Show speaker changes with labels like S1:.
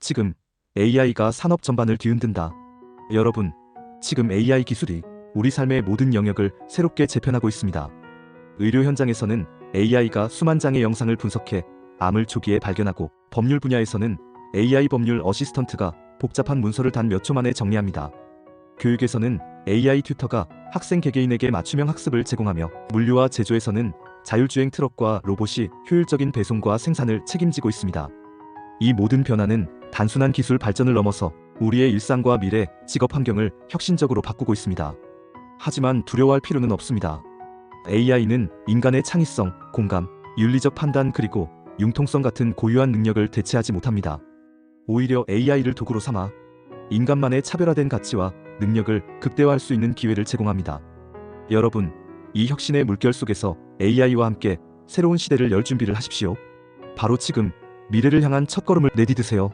S1: 지금 AI가 산업 전반을 뒤흔든다. 여러분, 지금 AI 기술이 우리 삶의 모든 영역을 새롭게 재편하고 있습니다. 의료 현장에서는 AI가 수만 장의 영상을 분석해 암을 초기에 발견하고 법률 분야에서는 AI 법률 어시스턴트가 복잡한 문서를 단 몇 초 만에 정리합니다. 교육에서는 AI 튜터가 학생 개개인에게 맞춤형 학습을 제공하며 물류와 제조에서는 자율주행 트럭과 로봇이 효율적인 배송과 생산을 책임지고 있습니다. 이 모든 변화는 단순한 기술 발전을 넘어서 우리의 일상과 미래, 직업 환경을 혁신적으로 바꾸고 있습니다. 하지만 두려워할 필요는 없습니다. AI는 인간의 창의성, 공감, 윤리적 판단 그리고 융통성 같은 고유한 능력을 대체하지 못합니다. 오히려 AI를 도구로 삼아 인간만의 차별화된 가치와 능력을 극대화할 수 있는 기회를 제공합니다. 여러분, 이 혁신의 물결 속에서 AI와 함께 새로운 시대를 열 준비를 하십시오. 바로 지금 미래를 향한 첫걸음을 내디드세요.